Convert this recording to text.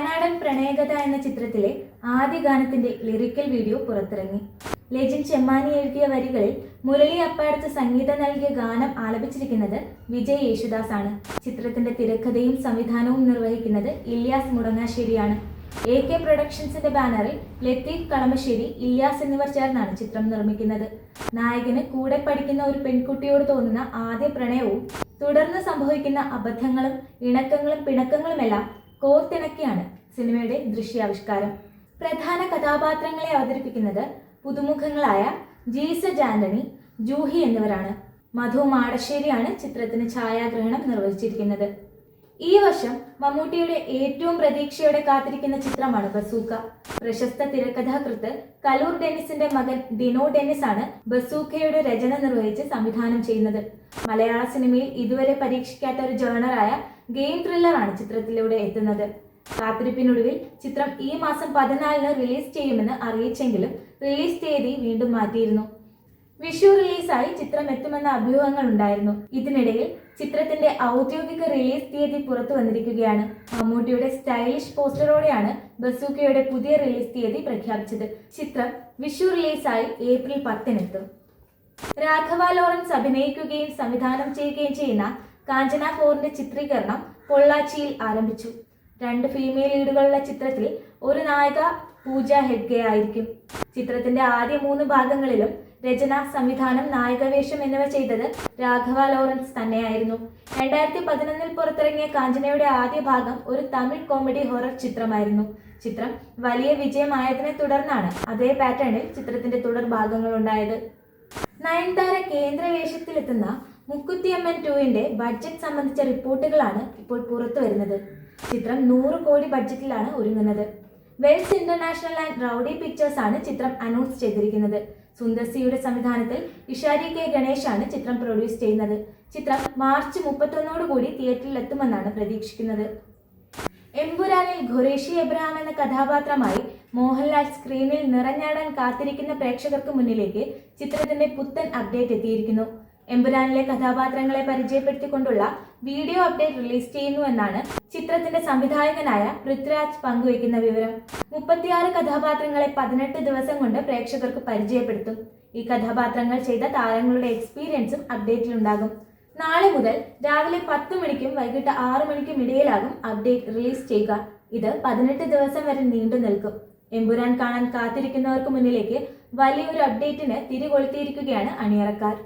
ഉൾനാടൻ പ്രണയകഥ എന്ന ചിത്രത്തിലെ ആദ്യ ഗാനത്തിന്റെ ലിറിക്കൽ വീഡിയോ പുറത്തിറങ്ങി. ലെജിൻ ചെമ്മാനി എഴുതിയ വരികളിൽ മുരളി അപ്പാടത്ത് സംഗീതം നൽകിയ ഗാനം ആലപിച്ചിരിക്കുന്നത് വിജയ് യേശുദാസ് ആണ് ചിത്രത്തിന്റെ തിരക്കഥയും സംവിധാനവും നിർവഹിക്കുന്നത് ഇല്യാസ് മുടങ്ങാശ്ശേരിയാണ്. എ കെ പ്രൊഡക്ഷൻസിന്റെ ബാനറിൽ ലത്തീഫ് കളമശ്ശേരി ഇല്യാസ് എന്നിവർ ചേർന്നാണ് ചിത്രം നിർമ്മിക്കുന്നത്. നായകന് കൂടെ പഠിക്കുന്ന ഒരു പെൺകുട്ടിയോട് തോന്നുന്ന ആദ്യ പ്രണയവും തുടർന്ന് സംഭവിക്കുന്ന അബദ്ധങ്ങളും ഇണക്കങ്ങളും പിണക്കങ്ങളുമെല്ലാം കോർത്തിണക്കിയാണ് സിനിമയുടെ ദൃശ്യാവിഷ്കാരം. പ്രധാന കഥാപാത്രങ്ങളെ അവതരിപ്പിക്കുന്നത് പുതുമുഖങ്ങളായ ജീസ ജാന്റണി ജൂഹി എന്നിവരാണ്. മധു മാടശ്ശേരിയാണ് ചിത്രത്തിന് ഛായാഗ്രഹണം നിർവഹിച്ചിരിക്കുന്നത്. ഈ വർഷം മമ്മൂട്ടിയുടെ ഏറ്റവും പ്രതീക്ഷയോടെ കാത്തിരിക്കുന്ന ചിത്രമാണ് ബസൂക്ക. പ്രശസ്ത തിരക്കഥാകൃത്ത് കലൂർ ഡെന്നിസിന്റെ മകൻ ഡിനോ ഡെന്നിസ് ആണ് ബസൂക്കയുടെ രചന നിർവഹിച്ച് സംവിധാനം ചെയ്യുന്നത്. മലയാള സിനിമയിൽ ഇതുവരെ പരീക്ഷിക്കാത്ത ഒരു ജേണറായ ഗെയിം ത്രില്ലറാണ് ചിത്രത്തിലൂടെ എത്തുന്നത്. കാത്തിരിപ്പിനൊടുവിൽ ചിത്രം ഈ മാസം പതിനാലിന് റിലീസ് ചെയ്യുമെന്ന് അറിയിച്ചെങ്കിലും റിലീസ് തീയതി വീണ്ടും മാറ്റിയിരുന്നു. വിഷു റിലീസായി ചിത്രം എത്തുമെന്ന അഭ്യൂഹങ്ങൾ ഉണ്ടായിരുന്നു. ഇതിനിടയിൽ ചിത്രത്തിന്റെ ഔദ്യോഗിക റിലീസ് തീയതി പുറത്തു വന്നിരിക്കുകയാണ്. മമ്മൂട്ടിയുടെ സ്റ്റൈലിഷ് പോസ്റ്ററോടെയാണ് ബസൂക്കയുടെ പുതിയ റിലീസ് തീയതി പ്രഖ്യാപിച്ചത്. ചിത്രം വിഷു റിലീസായി ഏപ്രിൽ പത്തിനെത്തും. രാഘവ ലോറൻസ് അഭിനയിക്കുകയും സംവിധാനം ചെയ്യുകയും ചെയ്യുന്ന കാഞ്ചന ഫോറിന്റെ ചിത്രീകരണം പൊള്ളാച്ചിയിൽ ആരംഭിച്ചു. രണ്ട് ഫീമെയിൽ ലീഡുകളുള്ള ചിത്രത്തിൽ ഒരു നായിക പൂജ ഹെഗ്ഡെ ആയിരിക്കും. ചിത്രത്തിന്റെ ആദ്യ മൂന്ന് ഭാഗങ്ങളിലും രചന സംവിധാനം നായകവേഷം എന്നിവ ചെയ്തത് രാഘവ ലോറൻസ് തന്നെയായിരുന്നു. രണ്ടായിരത്തി പതിനൊന്നിൽ പുറത്തിറങ്ങിയ കാഞ്ചനയുടെ ആദ്യ ഭാഗം ഒരു തമിഴ് കോമഡി ഹൊറർ ചിത്രമായിരുന്നു. ചിത്രം വലിയ വിജയമായതിനെ തുടർന്നാണ് അതേ പാറ്റേണിൽ ചിത്രത്തിന്റെ തുടർ ഭാഗങ്ങൾ ഉണ്ടായത് നയൻതാര കേന്ദ്ര വേഷത്തിലെത്തുന്ന മുക്കുത്തിയമ്മൻ ടുവിന്റെ ബഡ്ജറ്റ് സംബന്ധിച്ച റിപ്പോർട്ടുകളാണ് ഇപ്പോൾ പുറത്തു വരുന്നത്. ചിത്രം നൂറ് കോടി ബഡ്ജറ്റിലാണ് ഒരുങ്ങുന്നത്. Vels international and rowdy pictures ആണ് ചിത്രം അനൗൺസ് ചെയ്തിരിക്കുന്നത്. സുന്ദർസിയുടെ സംവിധാനത്തിൽ ഇഷാരി കെ ഗണേശാണ് ചിത്രം പ്രൊഡ്യൂസ് ചെയ്യുന്നത്. ചിത്രം മാർച്ച് മുപ്പത്തൊന്നോട് കൂടി തിയേറ്ററിൽ എത്തുമെന്നാണ് പ്രതീക്ഷിക്കുന്നത്. എംപുരാനിൽ ഖുറേഷി എബ്രഹാം എന്ന കഥാപാത്രമായി മോഹൻലാൽ സ്ക്രീനിൽ നിറഞ്ഞാടാൻ കാത്തിരിക്കുന്ന പ്രേക്ഷകർക്ക് മുന്നിലേക്ക് ചിത്രത്തിന്റെ പുത്തൻ അപ്ഡേറ്റ് എത്തിയിരിക്കുന്നു. എമ്പുരാനിലെ കഥാപാത്രങ്ങളെ പരിചയപ്പെടുത്തിക്കൊണ്ടുള്ള വീഡിയോ അപ്ഡേറ്റ് റിലീസ് ചെയ്യുന്നു എന്നാണ് ചിത്രത്തിന്റെ സംവിധായകനായ പൃഥ്വിരാജ് പങ്കുവയ്ക്കുന്ന വിവരം. മുപ്പത്തിയാറ് കഥാപാത്രങ്ങളെ പതിനെട്ട് ദിവസം കൊണ്ട് പ്രേക്ഷകർക്ക് പരിചയപ്പെടുത്തും. ഈ കഥാപാത്രങ്ങൾ ചെയ്ത താരങ്ങളുടെ എക്സ്പീരിയൻസും അപ്ഡേറ്റിലുണ്ടാകും. നാളെ മുതൽ രാവിലെ പത്ത് മണിക്കും വൈകിട്ട് ആറു മണിക്കും ഇടയിലാകും അപ്ഡേറ്റ് റിലീസ് ചെയ്യുക. ഇത് പതിനെട്ട് ദിവസം വരെ നീണ്ടു നിൽക്കും. എമ്പുരാൻ കാണാൻ കാത്തിരിക്കുന്നവർക്ക് മുന്നിലേക്ക് വലിയൊരു അപ്ഡേറ്റിന് തിരികൊളുത്തിയിരിക്കുകയാണ് അണിയറക്കാർ.